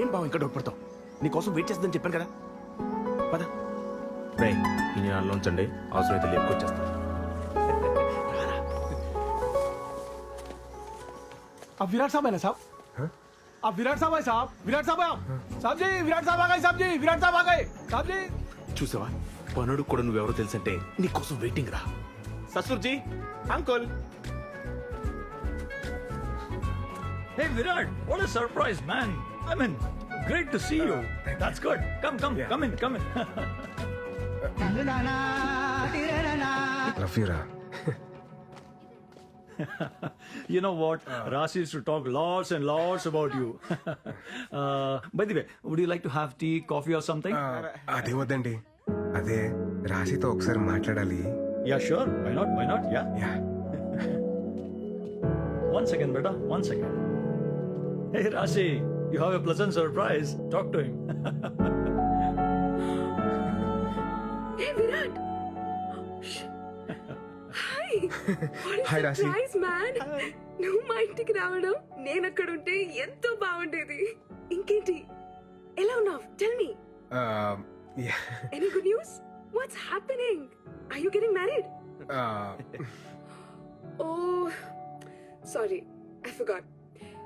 ఏం బావ ఇంకా డౌట్ నీకోసం వెయిట్ చేస్తుందని చెప్పాను కదా పద రే ఈ నేను ఉంచండి అవసరమైతే లేపుకొచ్చేస్తాను अब विराट साहब है ना साहब अब विराट साहब है साहब विराट साहब है आप साहब जी विराट साहब आ गए साहब जी विराट साहब आ गए साहब जी చూసావా పనుడు కూడా నువ్వెవరో తెలుసంటే నీకోసం వెయిటింగ్ రా ససుర్జీ uncle Hey Virat, what a surprise, man! I mean, great to see you. That's good. Come, come, come in, come in. Love యూరా you know what? Ras used to talk lots and lots about you. uh, by the way, would you like to have tea, coffee, or something? అదే వద్దండి అదే రాశితో ఒకసారి మాట్లాడాలి yeah, sure. Why not? Why not? Yeah. Yeah One second, beta. One second. Hey, Rashi, You have a pleasant surprise. Talk to him. Hey Virat! Hi Hi, Rasi. Surprise man నువ్వు మా ఇంటికి రావడం. నేను అక్కడ ఉంటే ఎంతో బాగుండేది. ఇంకేంటి? ఎలా ఉన్నావు? Tell me any good news what's happening are you getting married oh sorry I forgot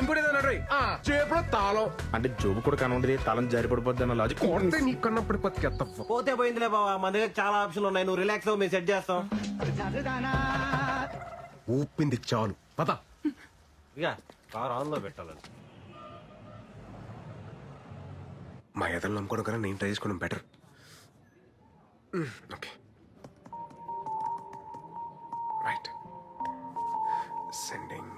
ఇంకోటి ఏదో అన్నాడు రోయ్. ఆ, చేపలో తాళం. అంటే జోబు కూడా కనుండదు తలం జారి పడిపోద్ది అన్న లాజిక్ కొడితే నీ కన్నప్పుడు బతికేత్తవ్వ పోతే పోయిందిలే బావా మన దగ్గర చాలా ఆప్షన్లు ఉన్నాయి. నువ్వు రిలాక్స్ అవ్వు మేము సెట్ చేస్తాం. ఊపింది చాలు. పద. ఇక కార్ ఆన్లో పెట్టాలని మా ఎదలు నమ్ముకోవడం కన్నా నేను ట్రై చేసుకోవడం better okay. Right sending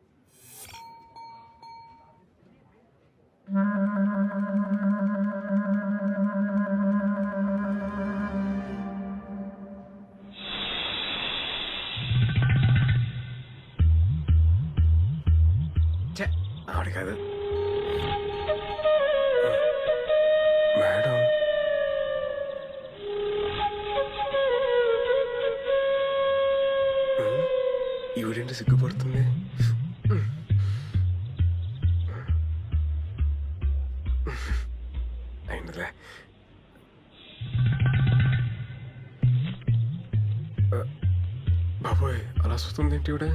ఈవిడేంటి సిగ్గుపడుతుంది అయిందిలే బాబోయ్ అలా వస్తుంది ఏంటి ఈవిడ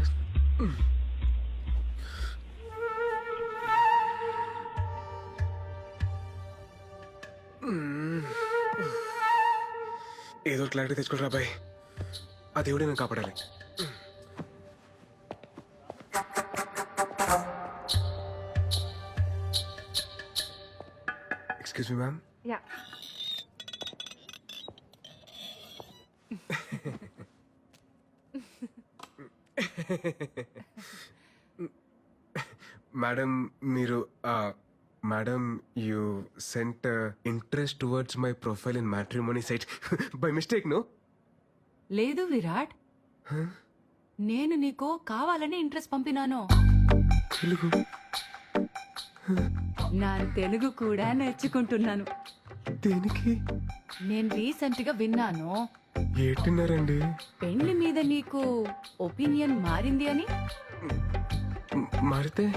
ఏదో క్లారిటీ తెచ్చుకోరా బాయ్ ఆ దేవుడే నేను కాపాడాలి excuse me ma'am yeah madam మీరు madam you sent interest towards my profile in matrimony site by mistake no లేదు విరాట్. నేను నీకు కావాలని ఇంట్రెస్ట్ పంపినాను. తెలుగు. నా తెలుగు కూడా నేర్చుకుంటున్నాను. దేనికి? నేను రీసెంట్గా విన్నాను. ఏటిన్నారండి? పెళ్ళి మీద నీకు ఒపీనియన్ మారింది అని? మారితే?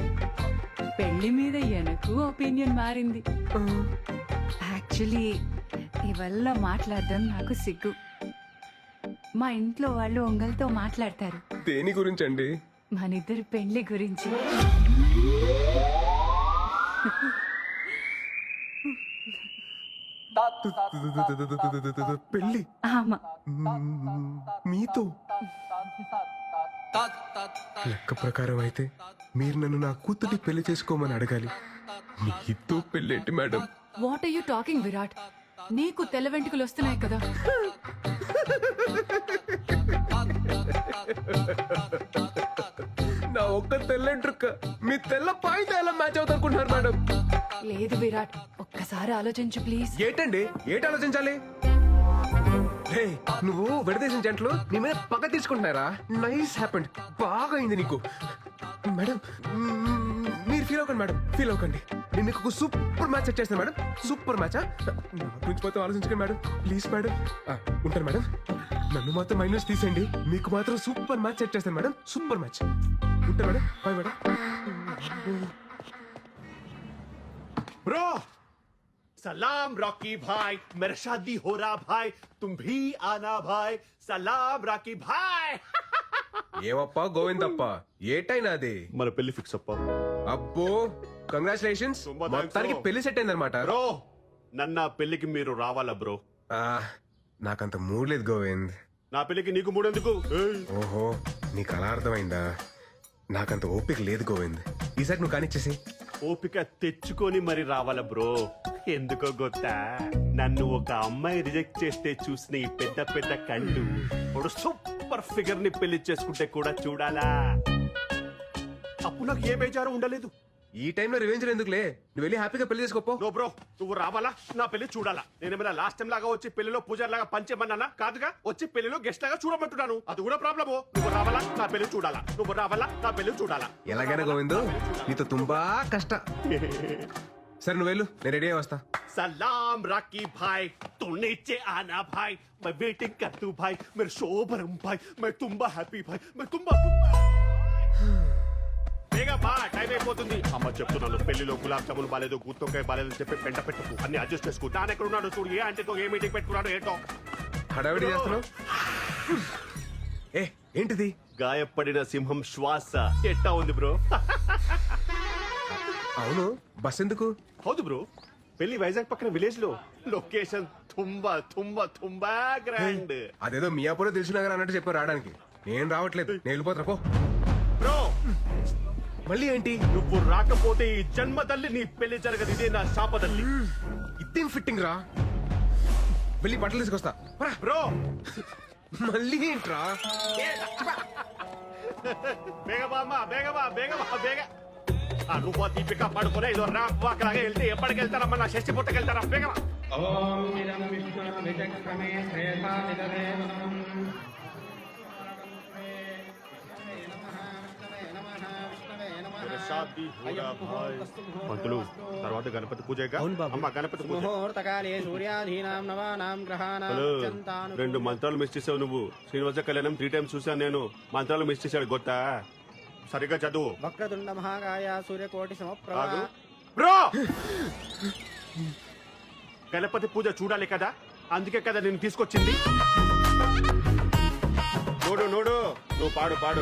పెళ్ళి మీద ఎనకు ఒపీనియన్ మారింది. యాక్చువల్లీ ఇవల్ల మాట్లాడడం నాకు సిగ్గు. మా ఇంట్లో వాళ్ళు ఒంగల్తో మాట్లాడతారు. దేని గురించి అండి మనిద్దరి పెళ్ళి గురించి. పెళ్ళి. ఆమా మీతో. లెక్క ప్రకారం అయితే మీరు నన్ను నా కూతురి పెళ్ళి చేసుకోమని అడగాలి. మీతో పెళ్ళేంటి madam? What are you talking Virat? నీకు తెల్ల వెంట్రుకలు వస్తున్నాయి కదా. నా ఒక్క తెల్లంట్రుక్క మీ తెల్ల పాయింట్ ఎలా మ్యాచ్ అవుతారుకుంటున్నారు మేడం లేదు విరాట్ ఒక్కసారి ఆలోచించు ప్లీజ్. ఏటండి? ఏటి ఆలోచించాలి? హే, నువ్వు విడదీసిన జంటలు నీ మీద పగ తీసుకుంటున్నారా? నైస్ హ్యాపెండ్ బాగా అయింది నీకు. మేడం మ్మ్, మీరు ఫీల్ అవ్వకండి మేడం ఫీల్ అవ్వకండి. నేను మీకు ఒక సూపర్ మ్యాచ్ సెట్ చేస్తాను మేడం. సూపర్ మ్యాచ్ గురించి మొత్తం ఆలోచించకండి మేడం. Please madam. ఆ, ఉంటాను మేడం. నన్ను మాత్రం మైనస్ తీసేయండి. మీకు మాత్రం సూపర్ మ్యాచ్ సెట్ చేస్తాను మేడం. Super match. ఉంటాను మేడం. Bye madam. ब्रो सलाम रॉकी भाई मेरा शादी हो रहा भाई तुम भी आना भाई सलाम रॉकी भाई ఏవప్ప గోవిందప్ప ఏటైనా అది మన పెళ్లి ఫిక్స్ అప్ప అబ్బో కంగ్రాచులేషన్స్ తుంబా thanks, మొత్తానికి bro. పెళ్లి సెట్ అయిందనమాట బ్రో నన్న పెళ్లికి మీరు రావాలా బ్రో నాకంత మూడ్ లేదు గోవింద్ నా పెళ్లికి నీకు మూడెందుకు ఏయ్. ఓహో నీకు అలా అర్థమైందా నాకంత ఓపిక లేదు గోవింద్ ఈసారి నువ్వు కానిచ్చేసి ఓపిక తెచ్చుకొని మరి రావాల బ్రో? ఎందుకో గొత్తా? నన్ను ఒక అమ్మాయి రిజెక్ట్ చేస్తే చూసిన ఈ పెద్ద పెద్ద కళ్ళు ఇప్పుడు సూపర్ ఫిగర్ని పెళ్ళి చేసుకుంటే కూడా చూడాలా? అప్పుడు నాకు ఏ బేజారు ఉండలేదు. ఈ టైంలో రివెంజ్ ఎందుకులే నువ్వు వెళ్ళి హ్యాపీగా పెళ్లి చేసుకోపో నో బ్రో నువ్వు రావాలా నా పెళ్లి చూడాలా నేనేమైనా లాస్ట్ టైం లాగా వచ్చి పెళ్లిలో పూజారి లాగా పంచేమన్నానా కాదుగా వచ్చి పెళ్లిలో గెస్ట్ లాగా చూడమంటున్నాను అది కూడా ప్రాబ్లము నువ్వు రావాలా నా పెళ్లి చూడాలా నువ్వు రావాలా నా పెళ్లి చూడాలా ఎలాగైనా గోవింద్ నీతో తుంబా కష్ట సరే నువ్వు వెళ్ళు నేను రెడీ అయి వస్తా सलाम राकी भाई तू नीचे आना भाई मैं वेटिंग कर तू भाई मेरे शोभरम भाई मैं तुम्बा हैप्पी भाई मैं तुम्बा బేగా బా టైం అయిపోతుంది. అమ్మ చెప్తున్నాను పెళ్ళిలో గులాబ్ జామున్ బాలేదు గుత్తొక్కాయ బాలేదు చెప్పి పెంట పెట్టుకు. అన్ని అడ్జస్ట్ చేసుకో. నాన్న ఎక్కడ ఉన్నాడు చూడు ఏ ఆంటీతో ఏ మీటింగ్ పెట్టుకున్నాడు ఏంటో. హడావిడి చేస్తున్నావు? ఏ ఏంటిది? గాయపడిన సింహం శ్వాస. ఎట్టా ఉంది బ్రో? అవును బస్ ఎందుకు? హౌదు బ్రో పెళ్ళి వైజాగ్ పక్కన విలేజ్లో. లొకేషన్ తుంబా తుంబా తుంబా గ్రాండ్ అదేదో మియాపూర్ తెలిసినగర్ అన్నట్టు చెప్పారు రావడానికి. నేను రావట్లేదు. నేను వెళ్ళిపోతున్నా పో. బ్రో మళ్ళీ ఏంటి? నువ్వు రాకపోతే ఈ జన్మ తల్లి నీ పెళ్ళి జరగదు. ఇదే నా శాపదల్లి ఇదేం ఫిట్టింగ్ రా? వెళ్ళి బట్టలు తీసుకొస్తా. పరా. బ్రో! మళ్ళీ ఏంట్రా? బేగబామ్మ బేగబా బేగబా బేగ. ఆ నువ్వు ఆ దీపిక పడుకునే ఇదో రా వాకలాగా వెళ్తే ఎప్పటికి వెళ్తారమ్మా నా షష్టి పుట్టకి వెళ్తారా పంతులు తర్వాత గణపతి పూజ అమ్మ గణపతి పూజ. ముహూర్తకాలే సూర్యాధీనాం నవానాం గ్రహాణాం హలో అత్యంతాను రెండు మంత్రాలు మిస్ చేసావు నువ్వు. శ్రీనివాస కళ్యాణం త్రీ టైమ్స్ చూసాను నేను. మంత్రాలు మిస్ చేశాడు గొత్తా సరిగ్గా చదువు. వక్రతుండ మహాకాయ సూర్యకోటి సమప్రభ. కాదు బ్రో! గణపతి పూజ చూడాలి కదా? అందుకే కదా నేను తీసుకొచ్చింది. నోడు నోడు. నువ్వు పాడు పాడు.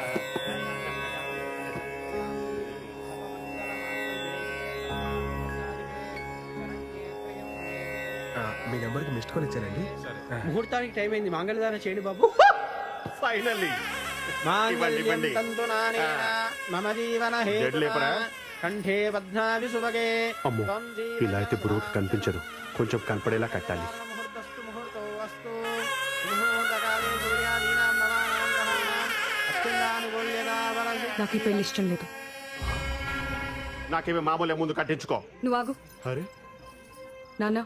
కి మిస్డ్ కాల్ ఇచ్చానండి ముహూర్తానికి టైం అయింది. మంగళదానం చేయండి బాబు. ఫైనల్లీ. మమ జీవన? కంఠే సుభగే. అమ్మో, ఇలా అయితే పురుగుకి కనిపించదు. కొంచెం కనపడేలా కట్టాలి. నాకు ఈ పెళ్ళి ఇష్టం లేదు. నాకేమి మామూలే ముందు కట్టించుకో. నువ్వు ఆగు. అరే. నాన్న.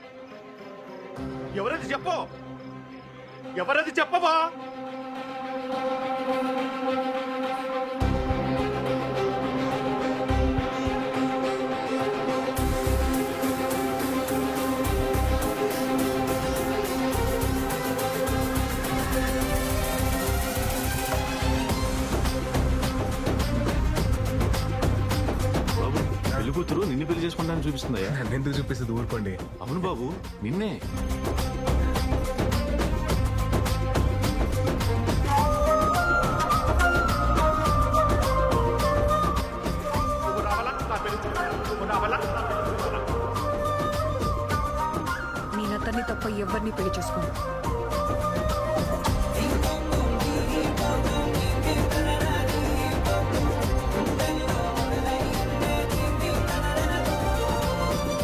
ఎవరది చెప్పు? ఎవరది చెప్పవా? నిన్ను చూపిస్తుందయ్యా? నన్ను ఎందుకు చూపిస్తుంది? ఊరుకోండి. అవును బాబు నిన్నే? నేను అతన్ని తప్ప ఎవరిని పెళ్ళి చేసుకోను